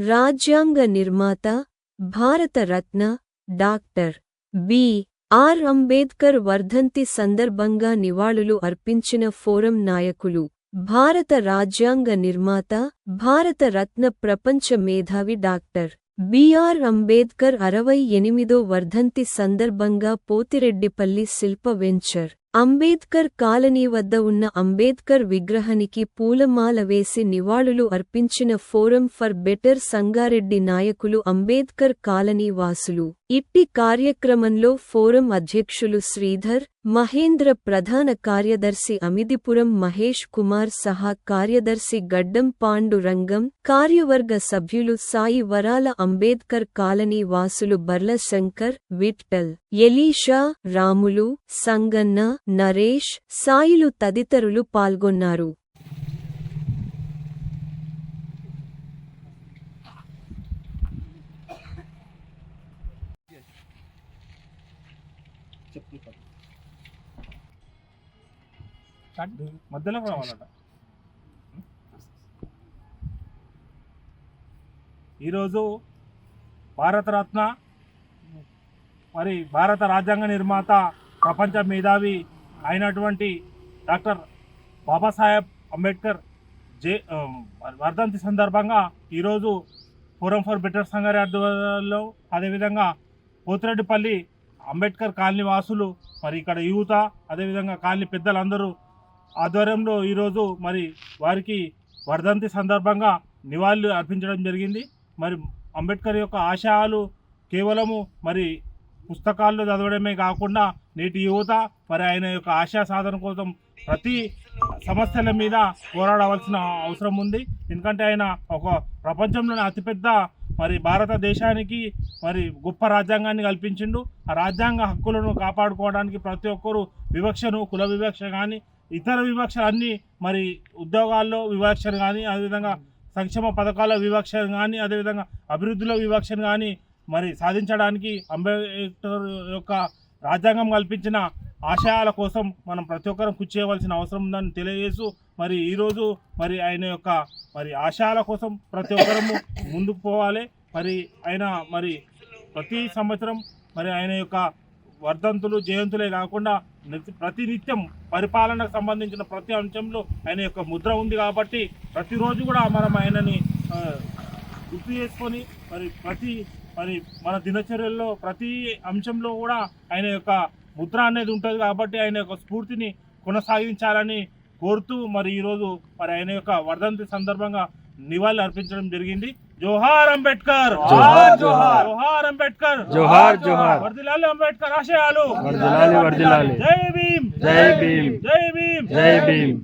రాజ్యాంగ నిర్మాత Bharat Ratna doctor B. R. Ambedkar వర్ధంతి సందర్భంగా నివాళులు అర్పించిన ఫోరం నాయకులు భారత రాజ్యాంగ నిర్మాత భారత రత్న ప్రపంచ మేధావి డాక్టర్ బిఆర్ అంబేద్కర్ అరవై ఎనిమిదో వర్ధంతి సందర్భంగా పోతిరెడ్డిపల్లి శిల్ప వెంచర్ అంబేద్కర్ కాలనీ వద్ద ఉన్న అంబేద్కర్ విగ్రహానికి పూలమాల వేసి నివాళులు అర్పించిన ఫోరం ఫర్ బెటర్ సంగారెడ్డి నాయకులు అంబేద్కర్ కాలనీ వాసులు. ఇట్టి కార్యక్రమంలో ఫోరం అధ్యక్షులు శ్రీధర్ మహేంద్ర ప్రధాన కార్యదర్శి అమిదిపురం మహేష్ కుమార్ సహా కార్యదర్శి గడ్డం పాండు రంగం కార్యవర్గ సభ్యులు సాయి వరాల అంబేద్కర్ కాలనీ వాసులు బర్ల శంకర్ ఎలీషా రాములు సంగన్న నరేష్ సాయిలు తదితరులు పాల్గొన్నారు. మధ్యలో రావాలట ఈరోజు భారతరత్న మరి భారత రాజ్యాంగ నిర్మాత ప్రపంచ మేధావి అయినటువంటి డాక్టర్ బాబాసాహెబ్ అంబేద్కర్ జే వర్ధంతి సందర్భంగా ఈరోజు ఫోరం ఫర్ బెటర్ సంగారెడ్డి ఆధ్వర్యంలో అదేవిధంగా పోతిరెడ్డిపల్లి అంబేద్కర్ కాలనీ వాసులు మరి ఇక్కడ యువత అదేవిధంగా కాలనీ పెద్దలందరూ ఆధ్వర్యంలో ఈరోజు మరి వారికి వర్ధంతి సందర్భంగా నివాళులు అర్పించడం జరిగింది. మరి అంబేద్కర్ యొక్క ఆశయాలు కేవలము మరి పుస్తకాల్లో చదవడమే కాకుండా నేటి యువత మరి ఆయన యొక్క ఆశయ సాధన కోసం ప్రతి సమస్యల మీద పోరాడవలసిన అవసరం ఉంది. ఎందుకంటే ఆయన ఒక ప్రపంచంలోని అతిపెద్ద మరి భారతదేశానికి మరి గొప్ప రాజ్యాంగాన్ని కల్పించిండు. ఆ రాజ్యాంగ హక్కులను కాపాడుకోవడానికి ప్రతి ఒక్కరూ వివక్షను కుల వివక్ష కానీ ఇతర వివక్షలు అన్నీ మరి ఉద్యోగాల్లో వివక్షను కానీ అదేవిధంగా సంక్షేమ పథకాల వివక్షను కానీ అదేవిధంగా అభివృద్ధిలో వివక్షను కానీ మరి సాధించడానికి అంబేద్కర్ యొక్క రాజ్యాంగం కల్పించిన ఆశయాల కోసం మనం ప్రతి ఒక్కరం కృషి చేయవలసిన అవసరం ఉందని తెలియజేస్తూ మరి ఈరోజు మరి ఆయన యొక్క మరి ఆశయాల కోసం ప్రతి ఒక్కరము ముందుకు పోవాలి. మరి ఆయన మరి ప్రతి సంవత్సరం మరి ఆయన యొక్క వర్ధంతులు జయంతులే కాకుండా ప్రతినిత్యం పరిపాలనకు సంబంధించిన ప్రతి అంశంలో ఆయన యొక్క ముద్ర ఉంది కాబట్టి ప్రతిరోజు కూడా మనం ఆయనని గుర్తు చేసుకొని మరి ప్రతి మరి మన దినచర్యల్లో ప్రతి అంశంలో కూడా ఆయన యొక్క ముద్ర అనేది ఉంటుంది కాబట్టి ఆయన యొక్క స్ఫూర్తిని కొనసాగించాలని కోరుతూ మరి ఈరోజు మరి ఆయన యొక్క వర్ధంతి సందర్భంగా నివాళులు అర్పించడం జరిగింది. जोहार अंबेडकर। जोहार जोहार। जोहार अंबेडकर। जोहार जोहार। वर्दीलाल अंबेडकर आशे आलो। वर्दीलाल वर्दीलाल। जय भीम। जय भीम। जय भीम। जय भीम।